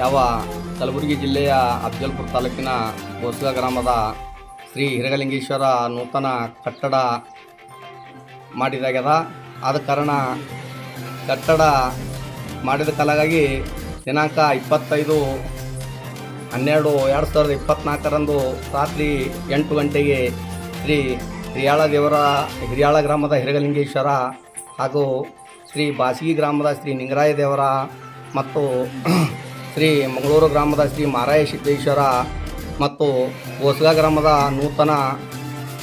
ಯಾವ ಕಲಬುರಗಿ ಜಿಲ್ಲೆಯ ಅಫಜಲ್ಪುರ ತಾಲೂಕಿನ ಬೋಸ್ಗ ಗ್ರಾಮದ ಶ್ರೀ ಹಿರಗಲಿಂಗೇಶ್ವರ ನೂತನ ಕಟ್ಟಡ ಮಾಡಿದಾಗ್ಯದ. ಆದ ಕಾರಣ ಕಟ್ಟಡ ಮಾಡಿದ ಕಾಲಾಗಿ ದಿನಾಂಕ ಇಪ್ಪತ್ತೈದು ಹನ್ನೆರಡು ಎರಡು ಸಾವಿರದ ಇಪ್ಪತ್ತ್ನಾಲ್ಕರಂದು ರಾತ್ರಿ ಎಂಟು ಗಂಟೆಗೆ ಶ್ರೀ ಹಿರಿಯಾಳ ದೇವರ, ಹಿರಿಯಾಳ ಗ್ರಾಮದ ಹಿರಗಲಿಂಗೇಶ್ವರ ಹಾಗೂ ಶ್ರೀ ಬಾಸಗಿ ಗ್ರಾಮದ ಶ್ರೀ ನಿಂಗರಾಯ ದೇವರ ಮತ್ತು ಶ್ರೀ ಮಂಗಳೂರು ಗ್ರಾಮದ ಶ್ರೀ ಮಾರಾಯ ಸಿದ್ದೇಶ್ವರ ಮತ್ತು ಹೊಸಗ ಗ್ರಾಮದ ನೂತನ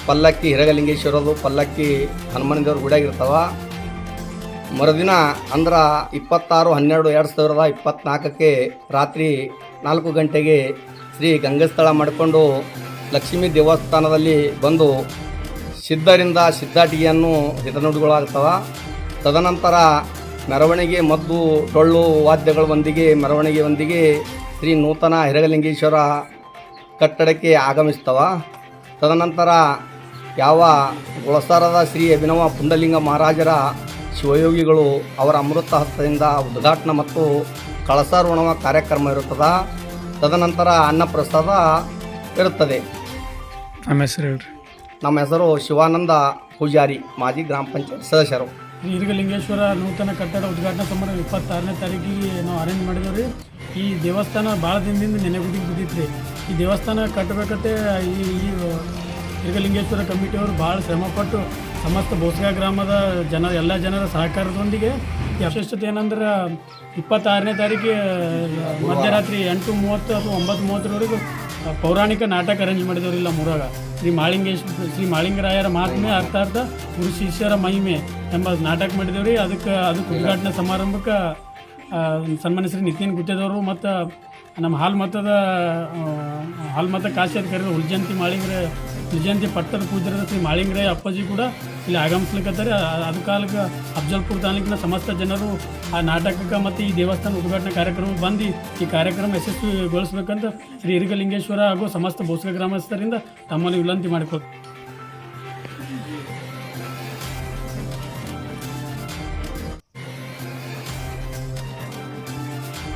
ಪಲ್ಲಕ್ಕಿ ಹಿರಗಲಿಂಗೇಶ್ವರದು ಪಲ್ಲಕ್ಕಿ ಹನುಮನ ದೇವ್ರ ಗುಡಿಯಾಗಿರ್ತಾವ ಮರುದಿನ ಅಂದ್ರೆ ಇಪ್ಪತ್ತಾರು, ಹನ್ನೆರಡು, ಎರಡು ಸಾವಿರದ ಇಪ್ಪತ್ತ್ನಾಲ್ಕಕ್ಕೆ ರಾತ್ರಿ ನಾಲ್ಕು ಗಂಟೆಗೆ ಶ್ರೀ ಗಂಗಸ್ಥಳ ಮಾಡಿಕೊಂಡು ಲಕ್ಷ್ಮೀ ದೇವಸ್ಥಾನದಲ್ಲಿ ಬಂದು ಸಿದ್ಧರಿಂದ ಸಿದ್ಧಾಟಿಗೆಯನ್ನು ಹಿತನುಡಿಗಳಾಗ್ತವೆ ತದನಂತರ ಮೆರವಣಿಗೆ ಮತ್ತು ಡೊಳ್ಳು ವಾದ್ಯಗಳೊಂದಿಗೆ ಮೆರವಣಿಗೆಯೊಂದಿಗೆ ಶ್ರೀ ನೂತನ ಹಿರಗಲಿಂಗೇಶ್ವರ ಕಟ್ಟಡಕ್ಕೆ ಆಗಮಿಸ್ತವ ತದನಂತರ ಯಾವ ಗುಳಸಾರದ ಶ್ರೀ ಅಭಿನವ ಪುಂಡಲಿಂಗ ಮಹಾರಾಜರ ಶಿವಯೋಗಿಗಳು ಅವರ ಅಮೃತ ಹಸ್ತದಿಂದ ಉದ್ಘಾಟನೆ ಮತ್ತು ಕಳಸಾರೋಣವ ಕಾರ್ಯಕ್ರಮ ಇರುತ್ತದೆ. ತದನಂತರ ಅನ್ನಪ್ರಸಾದ ಇರುತ್ತದೆ. ನಮ್ಮ ಹೆಸರು ನಮ್ಮ ಹೆಸರು ಶಿವಾನಂದ ಪೂಜಾರಿ ಮಾಜಿ ಗ್ರಾಮ ಪಂಚಾಯತ್ ಸದಸ್ಯರು. ಹಿರಗಲಿಂಗೇಶ್ವರ ನೂತನ ಕಟ್ಟಡ ಉದ್ಘಾಟನಾ ಸಮಾರಂಭ ಇಪ್ಪತ್ತಾರನೇ ತಾರೀಕಿಗೆ ನಾವು ಅರೇಂಜ್ ಮಾಡಿದೇವೆ ರೀ ಈ ದೇವಸ್ಥಾನ ಭಾಳ ದಿನದಿಂದ ನೆನೆಗುದಿಗೆ ಬಿದ್ದಿತ್ತು ರೀ ಈ ದೇವಸ್ಥಾನ ಕಟ್ಟಬೇಕಂತೆ ಈ ಈ ಹಿರಗಲಿಂಗೇಶ್ವರ ಕಮಿಟಿಯವರು ಭಾಳ ಶ್ರಮಪಟ್ಟು ಸಮಸ್ತ ಬೋಸ್ಗಾ ಗ್ರಾಮದ ಜನ, ಎಲ್ಲ ಜನರ ಸಹಕಾರದೊಂದಿಗೆ ಯಶಸ್ವತೆ ಏನಂದ್ರೆ ಇಪ್ಪತ್ತಾರನೇ ತಾರೀಕಿಗೆ ಮಧ್ಯರಾತ್ರಿ ಎಂಟು ಮೂವತ್ತು ಅಥವಾ ಒಂಬತ್ತು ಮೂವತ್ತರವರೆಗೂ ಪೌರಾಣಿಕ ನಾಟಕ ಅರೇಂಜ್ ಮಾಡಿದವರಿಲ್ಲ ಮೂರಾಗ. ಶ್ರೀ ಮಾಳಿಂಗೇಶ್ ಶ್ರೀ ಮಾಳಿಂಗರಾಯರ ಮಾತುಮೆ ಅರ್ಥ ಅರ್ಥ ಗುರು ಶಿಷ್ಯರ ಮಹಿಮೆ ಎಂಬ ನಾಟಕ ಮಾಡಿದೇವ್ರಿ. ಅದಕ್ಕೆ ಅದಕ್ಕೆ ಉದ್ಘಾಟನಾ ಸಮಾರಂಭಕ್ಕೆ ಸನ್ಮಾನಿಸ್ರಿ ಶ್ರೀ ನಿತಿನ್ ಗುಟ್ಟೆದವರು ಮತ್ತು ನಮ್ಮ ಹಾಲ್ ಮತದ ಹಾಲ್ ಮತ ಕಾಶಿ ಅಧಿಕಾರಿ ಹುಲ್ಜಂತಿ ಮಾಳಿಂಗ್ರೆ ಹುಲ್ಜಂತಿ ಪಟ್ಟದ ಪೂಜರದ ಶ್ರೀ ಮಾಳಿಂಗ್ರೆ ಅಪ್ಪಾಜಿ ಕೂಡ ಇಲ್ಲಿ ಆಗಮಿಸ್ಲಿಕ್ಕತ್ತಾರೆ ಆ- ಅದು ಕಾಲಕ್ಕೆ ಅಫಜಲ್ಪುರ ತಾಲೂಕಿನ ಸಮಸ್ತ ಜನರು ಆ ನಾಟಕಕ್ಕೆ ಮತ್ತು ಈ ದೇವಸ್ಥಾನ ಉದ್ಘಾಟನಾ ಕಾರ್ಯಕ್ರಮ ಬಂದು ಈ ಕಾರ್ಯಕ್ರಮ ಯಶಸ್ವಿಗೊಳಿಸ್ಬೇಕಂತ ಶ್ರೀ ಹಿರಿಗಲಿಂಗೇಶ್ವರ ಹಾಗೂ ಸಮಸ್ತ ಬೋಸ್ಕ ಗ್ರಾಮಸ್ಥರಿಂದ ತಮ್ಮಲ್ಲಿ ವಿನಂತಿ ಮಾಡಿಕೊಳ್ತಾರೆ